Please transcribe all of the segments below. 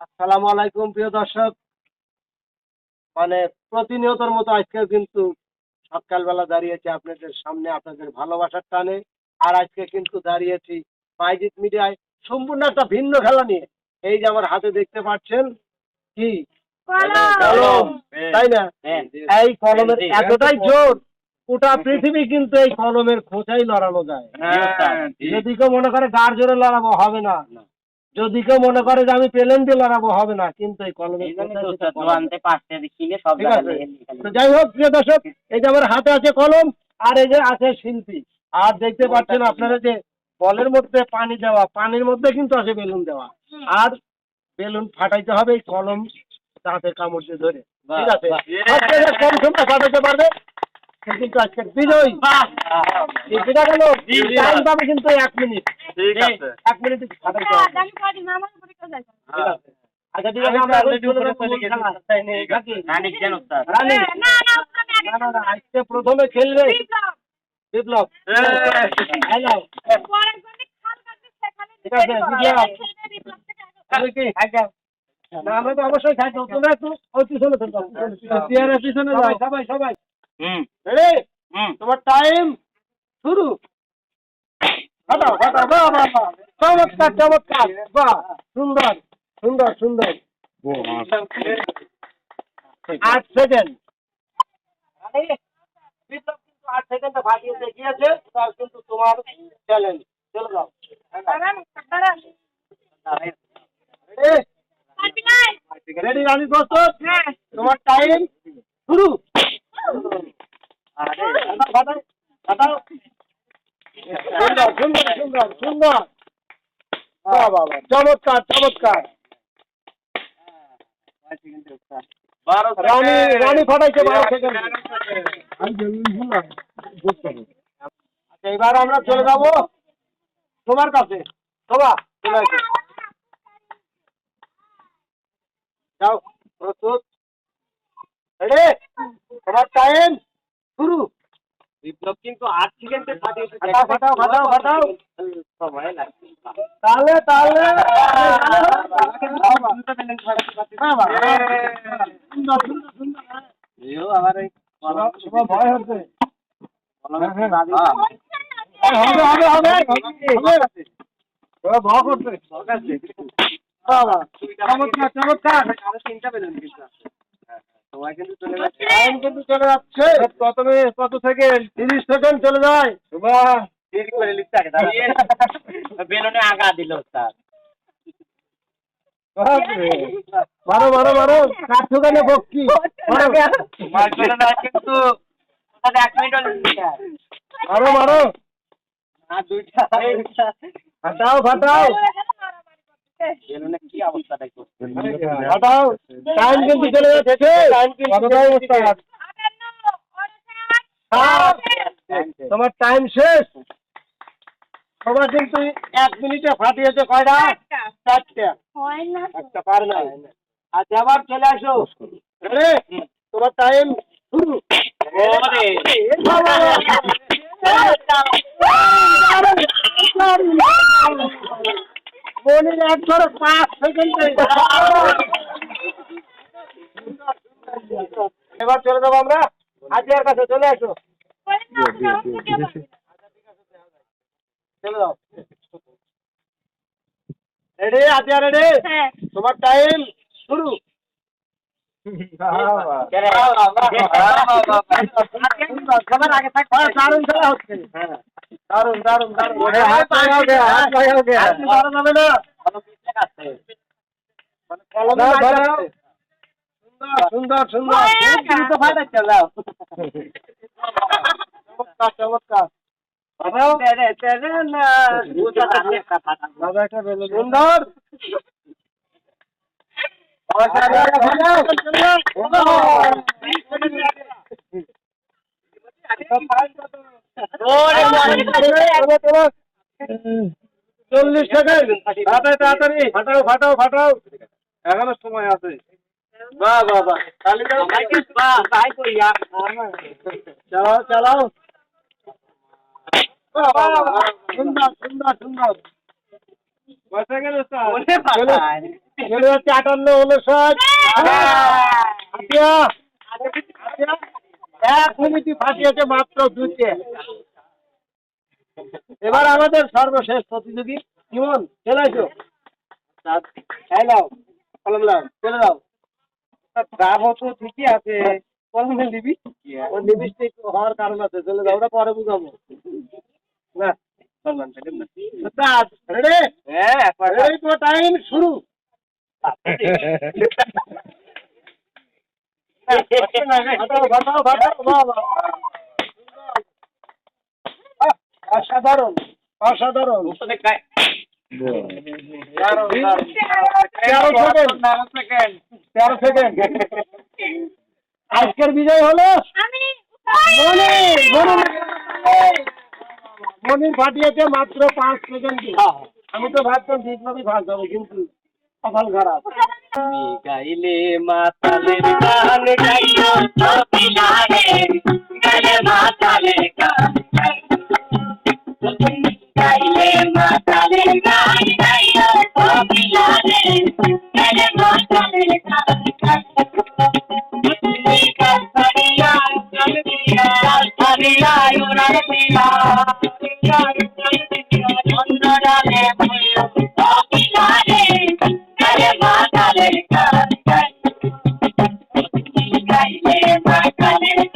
আসসালামু আলাইকুম প্রিয় দর্শক। মানে প্রতিনিয়তর মতো আজকেও কিন্তু সকালবেলা দাঁড়িয়েছি আপনাদের সামনে আপনাদের ভালোবাসার টানে। আর আজকে কিন্তু দাঁড়িয়েছি বাইজিৎ মিডিয়ায় সম্পূর্ণ একটা ভিন্ন খেলা নিয়ে। এই যে আমার হাতে দেখতে পাচ্ছেন কি? কলম! তাই না? এই কলমের এতটাই জোর গোটা পৃথিবী কিন্তু এই কলমের খোঁচাই লড়ানো যায়। যদি কেউ মনে করে গার জোরে লড়াবো হবে না। যদি কেউ মনে করে যে আমি পেলেন দিয়ে লড়াবো হবে না। কিন্তু এই কলম। যাই হোক প্রিয় দর্শক এই যে আমার হাতে আছে কলম আর এই যে আছে শিল্পী। আর দেখতে পাচ্ছেন আপনারা যে বলের মধ্যে পানি দেওয়া পানির মধ্যে কিন্তু আছে বেলুন দেওয়া। আর বেলুন ফাটাইতে হবে এই কলম দাঁতের কামড় দিয়ে ধরে। ঠিক আছে? কম সময় ফাটাইতে পারবে কিন্তু আজকে বিজয়ী গেল টাইম পাবে কিন্তু এক মিনিট ঠিক আছে এক মিনিট আচ্ছা ঠিক আছে আমরা চলে না না না আজকে প্রথমে খেলবে বিপ্লব হ্যাঁ ঠিক আছে বিপ্লব তুমি কি না আমরা তো অবশ্যই খাইছো তোমরা একটু ওই পিছনে পিছনে যাও সবাই সবাই রেডি তোমার টাইম শুরু। চমৎকার চমৎকার। বাহ সুন্দর সুন্দর সুন্দর। আট সেকেন্ড বিপ্লব কিন্তু আট সেকেন্ডে ভাগিয়ে দেখিয়েছে তার কিন্তু তোমার চ্যালেঞ্জ চলে যাও। রেডি রানি দোস্ত তোমার টাইম শুরু। সুন্দর চমৎকার চমৎকার রানী রানী ফাটাইছে বারো সেকেন্ড। আচ্ছা এবার আমরা চলে যাব তোমার কাছে। চলে যাও প্রস্তুত। রেডি তোমার টাইম শুরু। বিপ্লব কিন্তু আট সেকেন্ডে ফাটিয়েছে ফাটাও ফাটাও ফাটাও ফাটাও। তাহলে তাহলে। চমৎকার চমৎকার। তিনটা পেলেন কিন্তু সবাই কিন্তু চলে যাচ্ছে। টাইম কিন্তু চলে যাচ্ছে। প্রথমে কত সেকেন্ড তিরিশ সেকেন্ড চলে যায়। শোভা দেরি করে লিখতে আগে বেলুনে আগা দিল স্যার। মারো মারো মারো। কাঠ ঠোকানে বক্কি কিন্তু এক মিনিট মারো মারো। আর দুইটা। ফাটাও ফাটাও। তোমার টাইম শেষ। তোমার কিন্তু এক মিনিটে ফাটিয়েছে কয়টা? চারটা। একটা পার না। আচ্ছা আবার চলে আসো। তোমার টাইম শুরু। মনির একবার পাঁচ সেকেন্ডে এবার চলে যাব আমরা। আজিয়ার কাছে চলে আসো। চলে যাও। রেডি আজিয়া রেডি তোমার টাইম শুরু। সবার আগে হ্যাঁ, দারুণ খেলা হচ্ছে। দারুণ দারুণ দারুণ হাত পায়ে হবে হাত হবে আর কি করা যাবে না মানে লাগা দাও। যাচ্ছে। সুন্দর সুন্দর সুন্দর তো ফাটাচ্ছ, যাও। চমৎকার চমৎকার বেলুন সুন্দর চল্লিশ সেকেন্ড। তাড়াতাড়ি ফাটাও ফাটাও ফাটাও। এখনও সময় আছে। বাহ বাহ বাহ চালাও চালাও। বাহ, বাহ, বাহ, সুন্দর সুন্দর সুন্দর। ওরে বাবা। চলে যাচ্ছে আটান্ন উনষাট আটিয়া আটিয়া এক মিনিটই ফাটিয়েছে মাত্র দুইটে। এবার আমাদের সর্বশেষ প্রতিযোগী ইমন চলে আসো নাও কলম নাও চলে যাও তো ঠিকই আছে। কলমে নিবি? ওর লিপস্টিক হওয়ার কারণ আছে চলে যাও ওটা পরে বুঝাবো। না হ্যাঁ টাইম শুরু। ঘটাও ঘটাও ঘটাও বাবা আহ, অসাধারণ অসাধারণ। তেরো সেকেন্ড তেরো সেকেন্ড আজকের বিজয় হলো মনির ফাটিয়েছে মাত্র পাঁচ সেকেন্ড আমি তো ভাবতাম ঠিকভাবে ভাগ যাব কিন্তু কপাল খারাপ। গাইলে মাতালের গান গাইলে মাতালের গান গাইলে মাতালের গান গাইও সবিলারে গাইলে মাতালের গান কাছারিয়া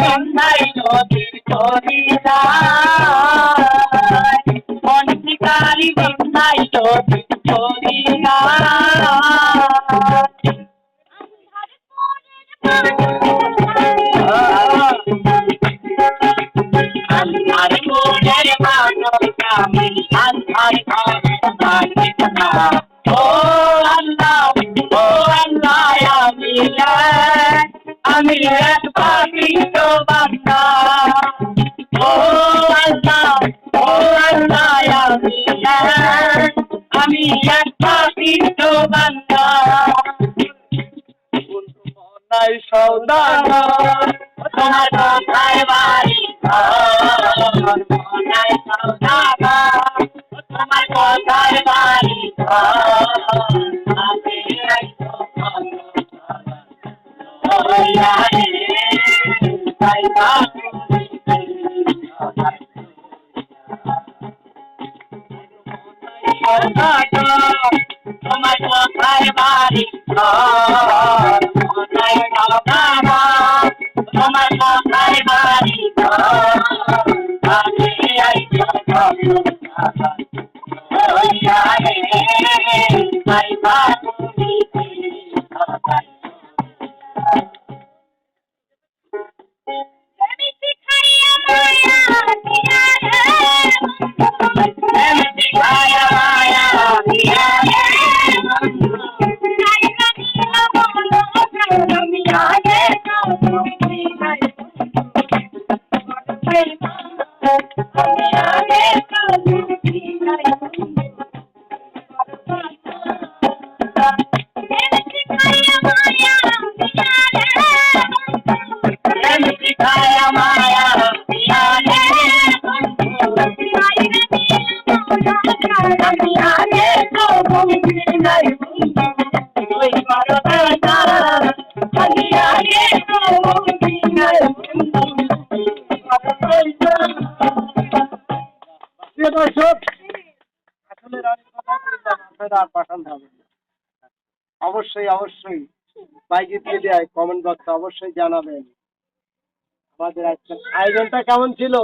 বন্ধাই নদীর করিলা আমি এক পাখি বান্দা নাই সৌদাগর তোমার কোথায় বাড়ি নাই সৌদাগর তোমার কোথায় বাড়ি আমি আইছো ওয়া বাড়ি দর্শক। আসলে রানীর কথা বললাম আপনারা আর পাঠান হবে অবশ্যই অবশ্যই। বাইকে দিয়ে দেয় কমেন্ট বক্সে অবশ্যই জানাবেন। আমাদের আজকের আয়োজনটা কেমন ছিল?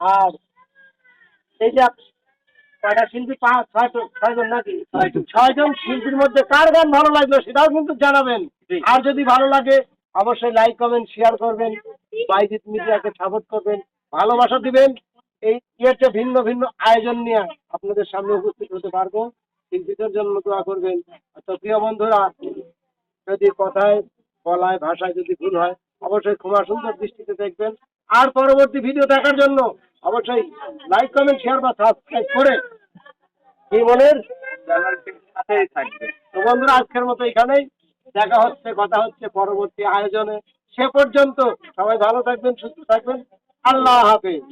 আর এই যে কয়টা শিল্পী পাঁচ ছয়জন ছয়জন নাকি? ছয়জন শিল্পীর মধ্যে কার গান ভালো লাগল সেটাও কিন্তু জানাবেন। আর যদি ভালো লাগে অবশ্যই লাইক কমেন্ট শেয়ার করবেন। বাইজিৎ মিডিয়াকে সাপোর্ট করবেন। ভালোবাসা দিবেন। এই ইয়েতে ভিন্ন ভিন্ন আয়োজন নিয়ে আপনাদের সামনে উপস্থিত হতে পারব। শিল্পীদের জন্য দোয়া করবেন। তো প্রিয় বন্ধুরা, যদি কথায় বলায় ভাষায় যদি ভুল হয়, অবশ্যই ক্ষমা সুন্দর দৃষ্টিতে দেখবেন। আর পরবর্তী ভিডিও দেখার জন্য অবশ্যই লাইক কমেন্ট শেয়ার বা সাবস্ক্রাইব করে বলেন সাথেই থাকবে। তো বন্ধুরা, আজকের মতো এখানেই। দেখা হচ্ছে, কথা হচ্ছে পরবর্তী আয়োজনে। সে পর্যন্ত সবাই ভালো থাকবেন, সুস্থ থাকবেন। আল্লাহ হাফেজ।